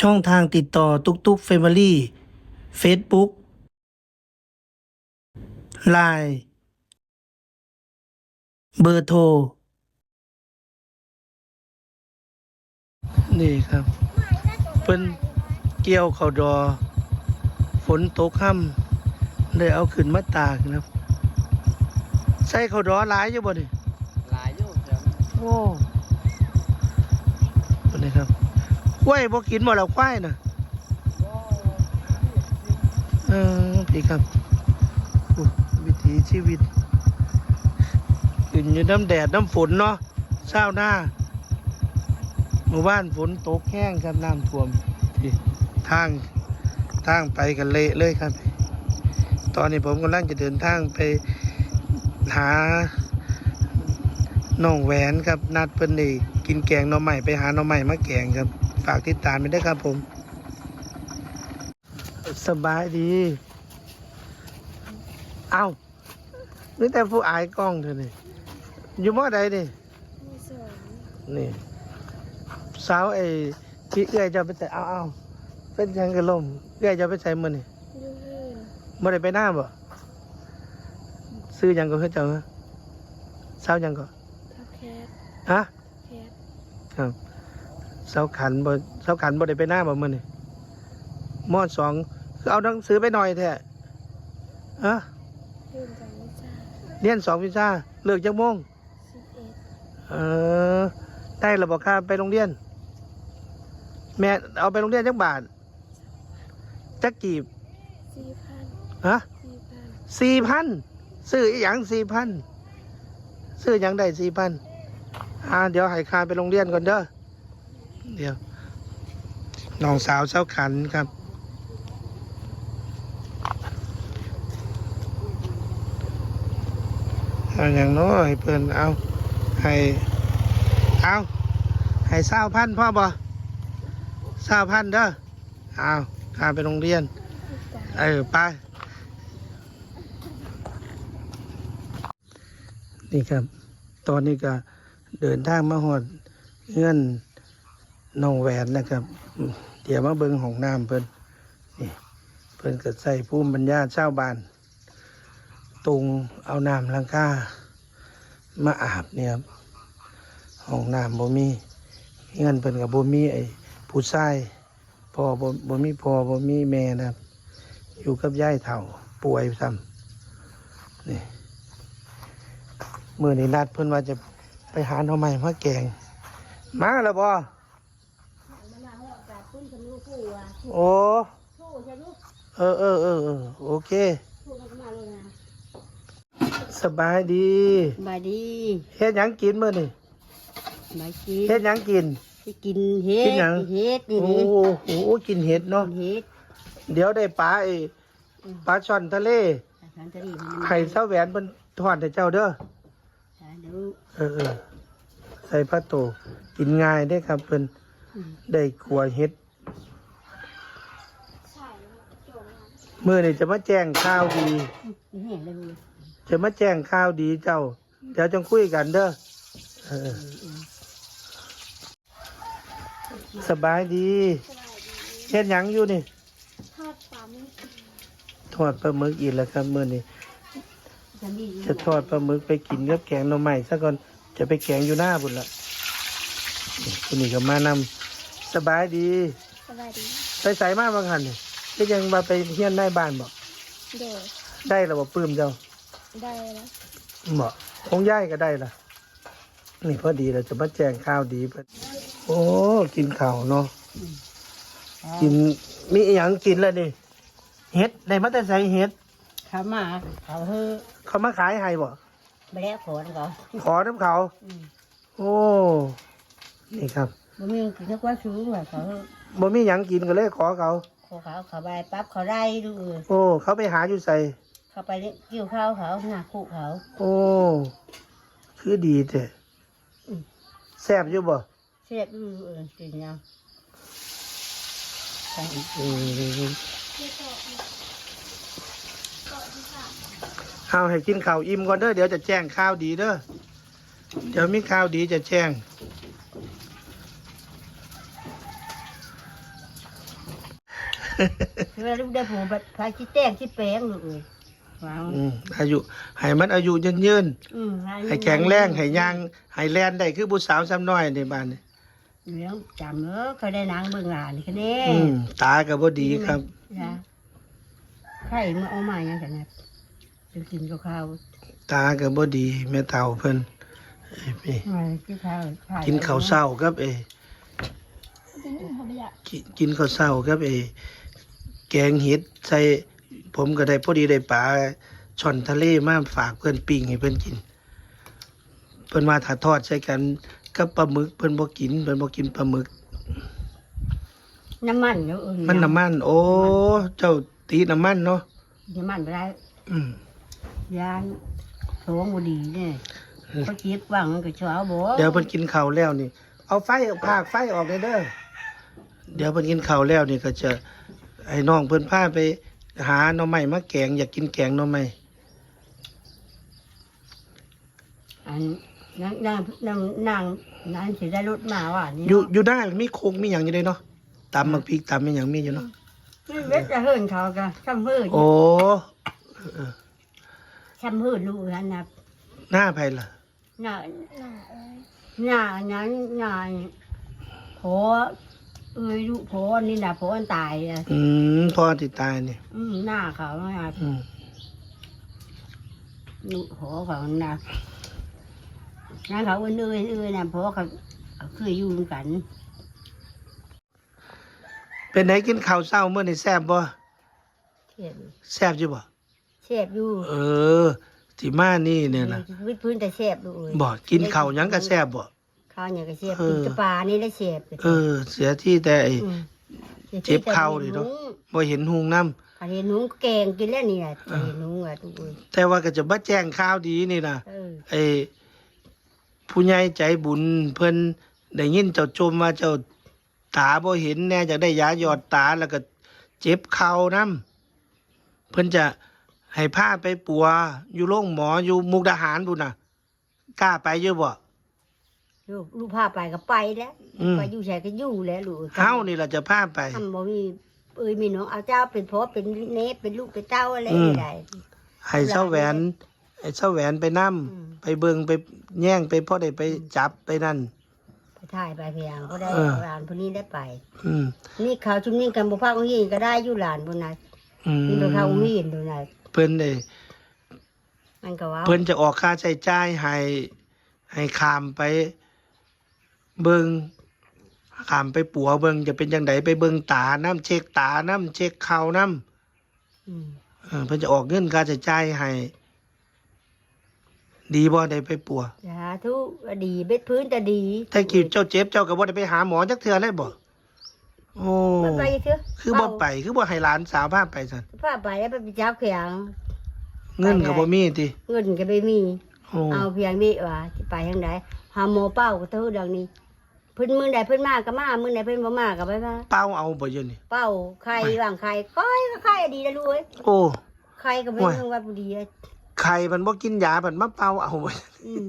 ช่องทางติดต่อตุกตุกเฟมิลี่เฟซบุ๊กไลน์เบอร์โทร นี่ครับ เพิ่นเกี่ยวเขาดอ ฝนตกค่ำเลยเอาขึ้นมาตากนะครับ ใส่เขาดอหลายอยู่บ่นี่หลายอยู่เดี๋ยวโอ้ กล้วยบ่กินบ่แล้วควายน่ะเออพี่ครับวิถีชีวิตขึ้นอยู่น้ำแดดน้ำฝนเนาะเช้าหน้าหมู่บ้านฝนตกแห้งครับน้ำท่วมนี่ทางทางไปกันเละเลยครับ ตอนนี้ผมกำลังจะเดินทางไปหาน้องแหวนครับนัดเพิ่นนี่กินแกงหน่อใหม่ไปหาหน่อใหม่มาแกงครับ ฝากติดตามไปด้วยครับผม สบายดี เอานี่แต่ผู้อายกล้องเธอนี่อยู่มอใดนี่มีสองนี่สาวไอ้ที่เอื้อยจะไปใส่เอาเอาเป็นยังกระลมเอื้อยจะไปใส่มือนี่ยูฮีนมื่ได้ไปหน้าบ่ซื้อหยังก็คือเจ้าฮะสาวหยังก็ทับแคทฮะแคทครับเสาขันบ่เสาขันบ่ได้ไปหน้าบ่มื้อนี่มอดสองคือเอาหนังสือไปหน่อยแท้ฮะยื่นจากวิชาเรียนสองวิชาเลิกจักโมงสิบเอ็ดเออ ได้ระบอกค่าไปโรงเรียน แม่เอาไปโรงเรียนจักบาทจักกีบสี่พันฮะสี่พันสี่พันซื้ออีหยังสี่พันซื้อหยังได้สี่พันอ่าเดี๋ยวให้ค่าไปโรงเรียนก่อนเด้อ เดี๋ยวน้องสาวเช้าขันครับเอาอย่างน้อยเพิ่อนเอาให้เอาให้เศร้าพันพ่อบ่เศร้าพันเด้อเอาพาไปโรงเรียน เออไปนี่ครับ ตอนนี้ก็เดินทางมาหอดเงื่อน น้องแหวนนะครับ เดี๋ยวมาเบิ่งห้องน้ำเพิ่นนี่เพิ่นก็ใส่ภูมิปัญญาชาวบ้านตุงเอาน้ำลังกามาอาบเนี่ยครับห้องน้ำบ่มีเงินเพิ่นกับบ่มีไอ้ผู้ชายพ่อบ่บ่มีพ่อบ่มีแม่นะครับ อยู่กับยายเฒ่าป่วยซ้ำนี่มื้อนี้นัดเพิ่นว่าจะไปหาหน่อไม้มาแกง มาแล้วบ่ มันมาให้โอกาสปุ้นกับลูกคู่อะ โอ้คู่ใช่ลูกเออเออเออเออโอเคคู่มันก็มาเลยนะสบายดีบายดีเฮ็ดหยังกินมื้อนี้บายกินเฮ็ดหยังกินที่กินเฮ็ดกินหยัง เฮ็ดนี่โอ้นี่โหกินเห็ดเนาะกินเฮ็ดเดี๋ยวได้ปลาไอ้ปลาช่อนทะเลฉันจะรีบมันไข่เส้าแหวนเป็นทอดให้เจ้าเด้อเดี๋ยวเออเออใส่ผ้าโตกินง่ายได้อครับเพิ่นได้ขัวเห็ด มื่อนี่จะมาแจ้งข่าวดีนี่เห็นเลยลูกจะมาแจ้งข่าวดีเจ้า เดี๋ยวจังคุยกันเด้อเออสบายดีเช่นหยังอยู่นี่ทอดปลาหมึกทอดปลาหมึกอีกแล้วครับเมื่อนี้ฉันดีจะทอดปลาหมึกไปกินกับแกงหน่อไม้ซะก่อนจะไปแกงอยู่หน้าบุญละนี่คุณนี่ก็มานำสบายดีสบายดีไปใส่มาบางหันนี่ ก็ยังมาไปเฮียนได้บ้านบอกเดี๋ยวได้แล้วบอกปลื้มเจ้าได้แล้วบอกคงย่ายก็ได้ละนี่พอดีเราจะมาแจ้งข้าวดีเพิ่นโอ้กินข้าวเนาะกินมีอหย่างกินแล้วนี่เห็ดได้มาแต่ใส่เห็ดเขามาเขาเฮ้อเขามาขายให้บ่ไปแล้วขอนเขาขอน้ำเขาโอ้นี่ครับบ่มีกินนักว่าซื้อว่าเขาบ่มีหยังกินก็เลยขอเขา เขาเขาเขาไปปั๊บเขาได้ดูเออโอ้ เขาไปหาอยู่ใส่เขาไปเนี่ยเกี่ยวข้าวเขาหน้าคู่เขา โอ้ คือดีแต่แซ่บอยู่บ่เสียบดูเออจริงยังใช่อืมเอาให้กินข้าวอิ่มก่อนเด้อเดี๋ยวจะแจ้งข่าวดีเด้อเดี๋ยวมีข่าวดีจะแจ้ง คือว่าลูกได้ผูกพาคิดแต้งคิดแป้งลูกเอ้ยว้าวอืมอายุให้มันอายุยืนยืนอืมๆให้แข็งแรงให้ย่างให้แล่นได้คือผู้สาวซ้ำน้อยในบ้านนี่เรื่องจำเออเขาได้นางเบิ่งหลานแค่นี้อืมตาก็บ่ดีครับนะไข่มาเอามาอย่างกันนะจะกินกับข้าวตาก็บ่ดีแม่เฒ่าเพิ่นเอ้ยพี่มากินข้าวไข่กินข้าวเช้าครับเอกินกินข้าวเช้าครับเอ แกงเห็ดใส่ผมก็ได้พอดีได้ปลาช่อนทะเลมาฝากเพิ่นปิ้งให้เพิ่นกิน เพิ่นว่าถ้าทอดใส่กันกับปลาหมึกเพิ่นบ่กิน เพิ่นบ่กินปลาหมึก น้ำมันเนาะเออมันน้ำมัน โอ้ เจ้าตีน้ำมันเนาะน้ำมันไปได้อืมยานโถงบุดีเนี่ยเขาจีบวังกับเช้าบ่เดี๋ยวเพิ่นกินข้าวแล้วนี่ เอาไฟภาคไฟออกเลยเด้อเดี๋ยวเพิ่นกินข้าวแล้วนี่ก็จะ ให้น้องเพิ่นพาไป หาหน่อไม้มาแกง อยากกินแกงหน่อไม้อันนางนางนางนางนางสิได้รถมาว่ะนี่อยู่อยู่ได้มีโคงมีหยังอยู่เลยเนาะตำบักพริกตำมีหยังมีอยู่เนาะนี่เวทจะเฮิรนเขาก็ช้ำเฮิรนโอ้ช้ำเฮิรนลูกนั่นนะหน้าไผล่ะหน้าหน้านั้นหน้าพอ เอ้ยลูกพอนี่นะพออันตายอะอืมพ่อที่ตายนี่อืมหน้าเขานะอืมลูกพอเขานะนั่นเขาเอ้ยเอ้ยเอ้ยนะพอเขาเคยอยู่ด้วยกัน เป็นไหนกินข้าวเช้ามื้อนี่แซ่บบ่เทียบแซ่บอยู่บ่เสียบอยู่เออที่มานี่เนี่ยนะวิตพื้นแต่เสียบลูกเอ้ยบ่กินข้าวหยังก็แซ่บบ่ ข้าวเนี่ยก็เสียบเออกินกระปลานี่ได้เสียบเออ เสียที่แต่ไอ้มเจ็บเข่าดิเนาะบ่เห็นหุงน้ำอันนี้หนุ่งแกงกินแล้วนี่แหละอันนี้หนุ่งอะทุกคนแต่ว่าก็จะมาแจ้งข่าวดีนี่นะเออไอ้ผู้ใหญ่ใจบุญเพิ่นได้ยินเจ้าจมว่าเจ้าตาบ่เห็นแน่จะได้ยาหยอดตาแล้วก็เจ็บเข่านํเพิ่นจะให้พาไปปัว อยู่โรงหมออยู่มุกดาหารพุ่นน่ะ กล้าไปอยู่บ่ ลูกลูกพาไปก็ไปแล้วอืม ไปอยู่ใส่ก็อยู่แล้วลูกเฮานี่ล่ะจะพาไป ทำบ่มีเอ้ยมีน้องเอาเจ้าเป็นพ่อเป็นเนฟเป็นลูกเป็นเต้าอะไรอืม ได้ ให้เช้าแหวนให้เช้าแหวนไปนํอืม ไปเบิงไปแย่งไปพ่อได้ไปจับไปนั่น ไปถ่ายไปเพียงก็ได้เออ หลานพวกนี้ได้ไป อืม นี่เขาชุมนี้กันบุพาของหินก็ได้อยู่หลานบนนั้นอืมนี่ตัวเขาของหินดูนะเพิ่นได้มันก็ว่าเพิ่นจะออกค่าใช้จ่ายให้ให้ขามไป เบิงขามไปปัวเบิงจะเป็นจังไดไปเบิงตาน้ำเช็คตาน้ำเช็คเข่าน้อืมำเออเพิ่นจะออกเงินค่าใช้จ่ายให้ดีบ่ได้ไปปัวสาธุดีเบ็ดพื้นแต่ดีถ้ากี่เจ้าเจ็บเจ้าก็บ่ได้ไปหาหมอจักเทื่อเลยบ่โอ้มันไปเถอะคือบ่ไปคือบ่ให้หลานสาวพาไปซั่นพาไปแล้วไปจับเขียงเงินก็บ่มีติเงินก็ไม่มีโอ้เอาเพียงนี้ว่าสิไปทางใดหาหมอเป้าก็เท่าดังนี้ เพิ่นมื้อใดเพิ่นมาก็มามื้อใดเพิ่นบ่มาก็ไปมาเป้าเอาบ่อยู่นี่ เป้าไข่วางไข่ก้อยก็ไข่ดีแล้วลูกเอ้ยโอ้ ไข่ก็เป็นโอ้ย เรื่องว่าบ่ดีอะไข่มันบ่กินยามันมาเป่าเอาบ่อืม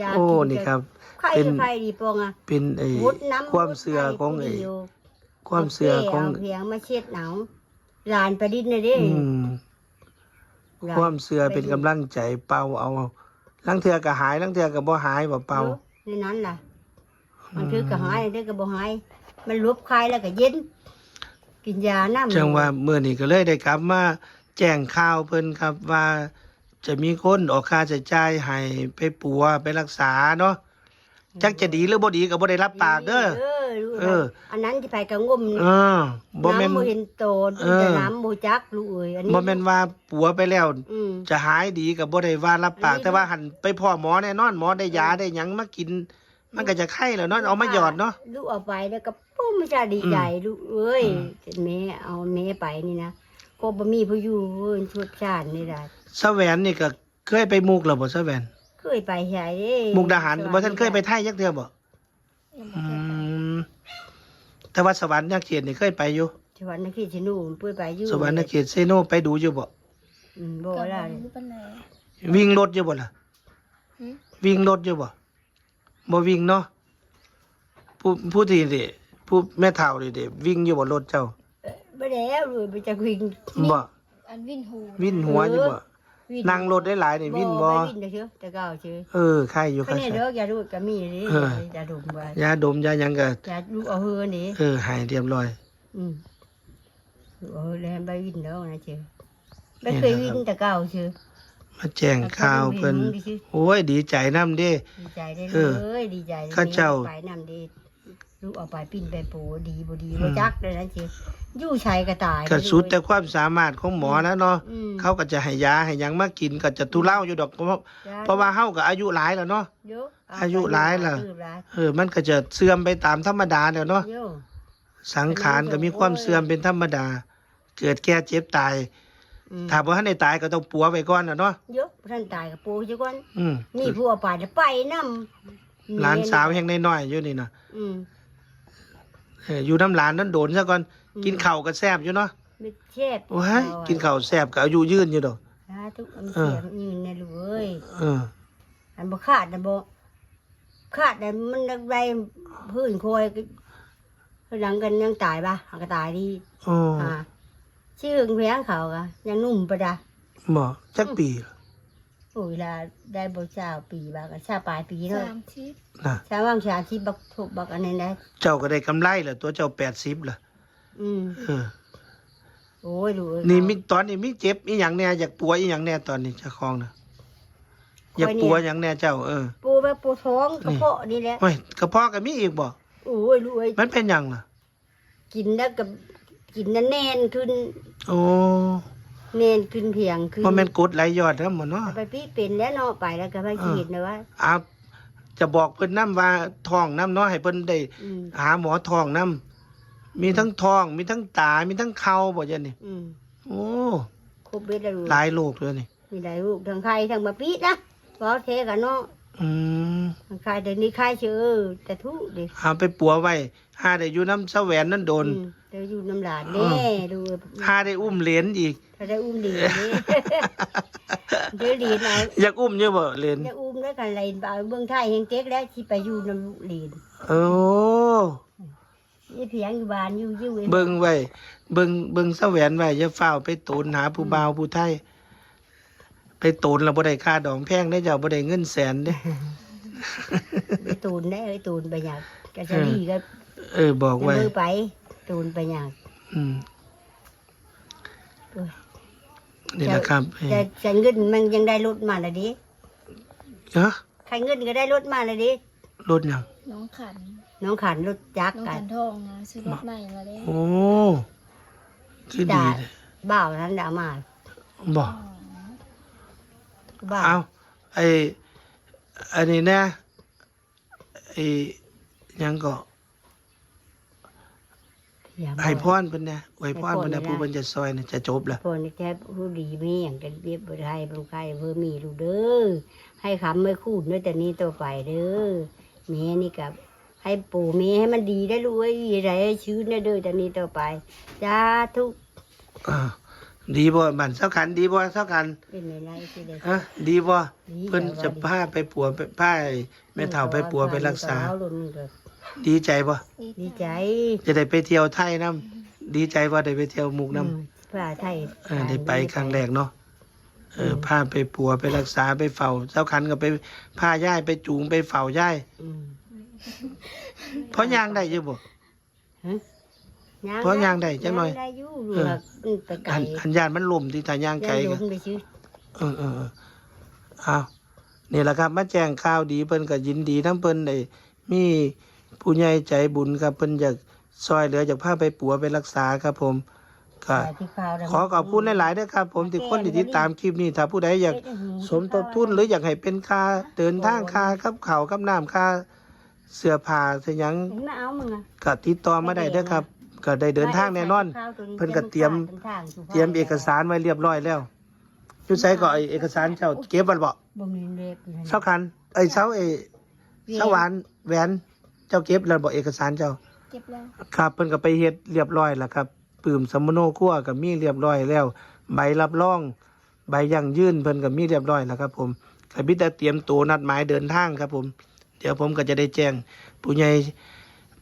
ยาโอ้กินี่ก็ครับ ไข่เป็น ก็ไข่ดีปองอะเป็นไอ้มุดน้ำความเชื่อของไอ้ความเชื่อของเพียงมาเช็ดหนาวหลานไปดินเลยเด้อืม หลนความเชื่อเป็นกำลังใจเป่าเอาลังเทื่อก็หายลังเทื่อก็บ่หายบ่เป่าในนั้นล่ะ มันคือกระหายได้กระบ่หายมันลบคายแล้วก็เย็น กินยาน้ำจังว่ามื้อนี้ก็เลยได้กลับมาแจ้งข่าวเพิ่นครับว่าจะมีคนออกค่าใช้จ่ายให้ไปปัวไปรักษาเนาะจักจะดีหรือบ่ดีก็บ่ได้รับปากเด้อเออรู้เอออันนั้นที่ไปกระงมเออบ่แม่นน้ำบ่เห็นโตเออแต่น้ำบ่จักลูกเอ้ยอันนี้บ่แม่นว่าปัวไปแล้วอืมจะหายดีกับบ่ได้ว่ารับปากอันนี้แต่ว่าหันไปพ่อหมอแน่นอนหมอได้ยาได้หยังมากิน มันก็จะไข้แล้วเนาะเอามาหยอดเนาะลูกเอาไปแล้วก็ปุ้มไม่ใช่ดีใจลูกเอ้ยอืมแม่เอาแม่ไปนี่นะก็บ่มีผู้อยู่เอ้ยชุดชาตินี่ได้สแหวนนี่ก็เคยไปมุกแล้วบ่สแหวนเคยไปใช่เด้มุกดาหารบ่ท่านเคยไปไทยจักเทื่อบ่อืมแต่ว่าสวรรค์นักเขียนนี่เคยไปอยู่สวรรค์นครชนูเพิ่นไปอยู่สวรรค์นักเขียนเซโนไปดูอยู่บ่อืมบ่ล่ะวิ่งรถอยู่บ่ล่ะหืมวิ่งรถอยู่บ่ บ่วิ่งเนาะผู้ผู้ที่ดิผู้แม่เฒ่านี่ดิวิ่งอยู่บ่รถเจ้าไปแล้วเลยไปจะวิ่งบ่อันวินหูวินหัวอยู่บ่วิ่นั่งรถได้หลายนี่วินบ่ไม่วิ่นเด้อเชื่อแต่ก็เอาเชื่อเออใครอยู่ก็ค่ะเนี่ยเด้อยาดูดก็มีนี่เออยาดมไว้ยาดมยาหยังก็ยาลูกเอาเฮือนี่เออหายเรียบร้อย อืมลูกเอาเฮือแล้วไปวิ่งแล้วนะเชื่อเนี่ไม่ยเคยนะครับวิ่งแต่เก่าเชื่อ มาแจ้งข่าวเพิ่นเอาไปดูดิสิโอ้ยดีใจนํเด้ ดีใจได้เอเลอยดีใจข้าเจ้า ไปนำดีลูกเอาไปปิ้นไปปูดีบ่ดีบ่จักเลยนะเชื่ออยู่ชัยก็ตายก็สุดแต่ความสามารถของหมอนะเนาะอืมเขาก็จะให้ยาให้หยังมากินก็จะทุเลาอยู่ดอกเพราะจ้เพราะว่าเฮาก็อายุหลายแล้วเนาะเดี๋วเอายุหลายล่ะอายุหลายเออมันก็จะเสื่อมไปตามธรรมดาแล้วเนาะเดี๋ยวสังขารก็มีความเสื่อมเป็นธรรมดา เกิดแก่เจ็บตายอืม ถ้าบ่ทันได้ตายก็ต้องปัวไปก่อนน่ะเนาะเดี๋ยวท่านตายกับปูจักวันอืมนี่ผู้เอาไปจะไปนำหลานสาวแห่งน้อยๆอยู่นี่น่ะอืมเอออยู่น้ำหลานนั้นโดนซะก่อนกินข้าวก็แซ่บอยู่เนาะไม่แซ่บโอ้ยกินข้าวแซ่บก็อายุยืนอยู่ดอกสาธุอันเออเสียงยืนในลูกเอ้ยเอออันบ่ขาดนะบ่ขาดแต่มันได้พื้นคอยก็หลังกันยังตายปะหากก็ตายดีโอ้อ่า ชื่อเพียงเขาก็ยังนุ่มปะดะบ่จักปีโอ้ยลาได้บ่ชาวปีบาก็ชาปลายปีเนาะสามทิศน่ะชาวว่างชาที่บักทุกบักอันนั้นนะเจ้าก็ได้กำไรแล้วตัวเจ้า80ล่ะอืมเออโอ้ยลูกเอ้ยนี่มีตอนนี้มีเจ็บอีหยังแน่อยากปัวอีหยังแน่ตอนนี้เจ้าของน่ะอยากปัวหยังแน่เจ้าเออปูแบบปูท้องกระเพาะนี่แหละโอ้ยกระเพาะก็มีอีกบ่โอ้ยลูกเอ้ยมันเป็นหยังล่ะกินแล้วกับ กินนั้นแน่นขึ้นโอ้แน่นขึ้นเพียงขึ้นบ่แม่นกดไหลยอดแล้วหมดเนาะไปพี่เป็นแล้วเนาะไปแล้วก็ไปฉีดนะว่าเอาจะบอกเพิ่นนํว่าท้องนํเนาะให้เพิ่นได้อืมหาหมอท้องนํมีทั้งท้อง มีทั้งตา มีทั้งเข่าบ่จังนี่อืมโอ้ครบเบ็ดแล้วลูกหลายโรคเลยนี่มีหลายลูกทั้งไข่ทั้งบะปีนะเพราะเทกันเนาะ อืมทั้งไข่เดี๋ยวนี้ไข่เชื่อแต่ทุกดิเอาไปปัวไว้หาได้อยู่น้ำเสแหวนนั่นโดนอืมเดี๋ยวอยู่น้ำหลานแน่ดูหาได้อุ้มเหรียญอีกถ้าได้อุ้มดีนี่เดี๋ยวดีนะอยากอุ้มเยอะบ่เหรียญจะอุ้มแล้วกันอะไรเอาเบื้องไทยเฮงเจ๊กแล้วที่ไปอยู่น้ำลูกหลีนโอ้นี่เพียงอยู่บ้านอยู่อยู่เองเบิ่งไว้เบิ่งเบิ่งเสแหวนไว้อย่าเฝ้าวไปตูนหาผู้บ่าวผู้ไทย ไปตูนแล้วบ่ได้ค่าดองแพงได้เจ้าบ่ได้เงินแสนเด้ ไปตูนได้ไอ้ตูนไปอยากกะจะดีก็เออ บอกจะไว้ มือไป ตูนไปอยากอืมโอ้ยนี่แหละครับจะจะเงินมันยังได้รถมาเลยดิเอ้อใครเงินก็ได้รถมาเลยดิรถหยังน้องขัน น้องขันรถจักรน้องกัขันนทองนะซื้อรถใหม่มาเลยโอ้คือดีด่าเลยบ่าวนั้นด่ามาบอก บ่าวเอาไอ้อันนี้นะไอ้หยังก็อย่าบอก ให้พรเพิ่นนะอวยพรเพิ่นนะผู้เพิ่นจะซอยน่ะจะจบละพอนี่แท้ผู้ดีมีอย่างกันเรียบบ่ได้บ่ใครเพิ่มมีลูกเด้อให้คำไม่คูดด้วยแต่นี้ต่อไปเด้อแม่นี่กับให้ปู่แม่ให้มันดีได้ลูกเอ้ยอะไรให้ชื้นได้เด้อแต่นี้ต่อไปจ้าทุก อ่า ดีบ่บันเท่ากันดีบ่เท่ากันเป็นไงไรสิเด้อฮะดีบ่ดีเพิ่นจะพาไปปัวไปพาให้แม่เฒ่าไปปัวไปรักษา เอรุ่นก็ดีใจบ่ดีใจจะได้ไปเที่ยวไทยนํดีใจบ่ได้ไปเที่ยวมุกนํอืมผ้าไทยเออได้ไปครั้งแรกเนาะเออพาไปปัวไปรักษาไปเฝ้าเจ้าคันก็ไปพาย่ายไปจูงไปเฝ้าย่ายอืม เพราะย่างได้อยู่บ่ฮะ เพราะย่างได้จังหน่อยงได้อยู่เออลูกไปไกลอันอันญาติมันล่มที่ทางย่างไกลย่างก็ลงไปซื้อเออเออเออเอานี่แหละครับมาแจ้งข่าวดีเพิ่นก็ยินดีทั้งเพิ่นได้มีผู้ใหญ่ใจบุญครับเพิ่นอยากซอยเหลืออยากพาไปปัวไปรักษาครับผมก็ไปที่ข่าวนะขอขอบคุณหลายๆด้วยครับ ผมที่คนที่ติดตามคลิปนี้ถ้าผู้ใดอยากสมทบทุนหรืออยากให้เป็นค่าเดินทางค่ากับข้าวกับน้ำค่าเสื้อผ้าเสียหยังเห็นมาเอามึงอะก็ติดต่อมาได้เด้อครับ ก็ได้เดินทางแน่นอน เพิ่นก็เตรียม เตรียมเอกสารไว้เรียบร้อยแล้วอยู่ไสก็ไอเอกสารเจ้าเก็บไว้บ่บ่มีเล็บอยู่นั่นเช้าคันไอ้ยเช้าเอเช้าหวานแหวนเจ้าเก็บแล้วบ่เอกสารเจ้าเก็บแล้วครับเพิ่นก็ไปเฮ็ดเรียบร้อยแล้วครับปืมสมโนครัวก็มีเรียบร้อยแล้ว ใบรับรอง ใบยั่งยืนเพิ่นก็มีเรียบร้อยแล้วครับ ผมก็มีแต่เตรียมตัวนัดหมายเดินทางครับ ผม เดี๋ยวผมก็จะได้แจ้งผู้ใหญ่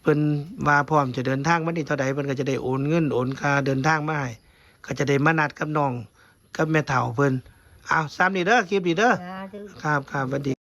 พิ่นว่าพร้อมจะเดินทางมานี่เท่าใดเพิ่นก็จะได้โอนเงินโอนค่าเดินทางมาให้ก็จะได้มานัดกับน้องกับแม่เฒ่าเพิ่นอ้าวซ้ำนี่เด้อคลิปนี้เด้อสาธุครับครับสวัสดี